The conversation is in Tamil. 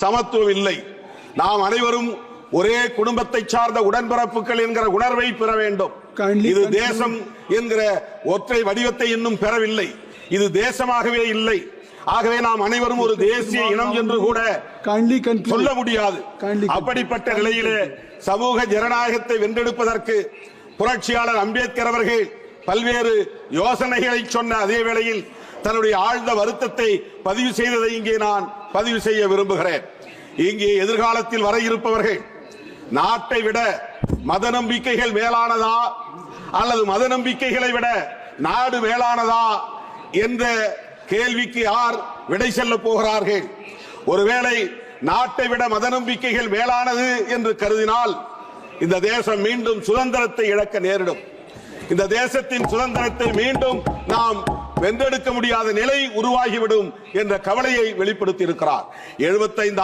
சமத்துவம் இல்லை நாம் அனைவரும் ஒரே குடும்பத்தை சார்ந்த உடன்பிறப்புகள் என்கிற உணர்வை பெற வேண்டும் இது. தேசம் என்கிற ஒற்றை வடிவத்தை இன்னும் பெறவில்லை இது தேசமாகவே இல்லை ஆகவே நாம் அனைவரும் ஒரு தேசிய இனம் என்று கூட. சொல்ல முடியாது. அப்படிப்பட்ட நிலையிலே சமூக ஜனநாயகத்தை வென்றெடுப்பதற்கு புரட்சியாளர் அம்பேத்கர் அவர்கள் பல்வேறு யோசனைகளை சொன்ன அதே வேளையில் தன்னுடைய ஆழ்ந்த வருத்தத்தை பதிவு செய்ததை இங்கே நான் பதிவு செய்ய விரும்புகிறேன். இங்கே எதிர்காலத்தில் வர இருப்பவர்கள் நாட்டை விட மத நம்பிக்கைகள் மேலானதா அல்லது மத நம்பிக்கைகளை விட நாடு மேலானதா என்ற கேள்விக்கு யார் விடை செல்ல போகிறார்கள்? ஒருவேளை நாட்டை விட மத நம்பிக்கைகள் மேலானது என்று கருதினால் இந்த தேசம் மீண்டும் சுதந்திரத்தை இழக்க நேரிடும். இந்த தேசத்தின் சுதந்திரத்தை மீண்டும் நாம் வென்றெடுக்க முடியாத நிலை உருவாகிவிடும் என்ற கவலையை வெளிப்படுத்தி இருக்கிறார் எழுபத்தைந்து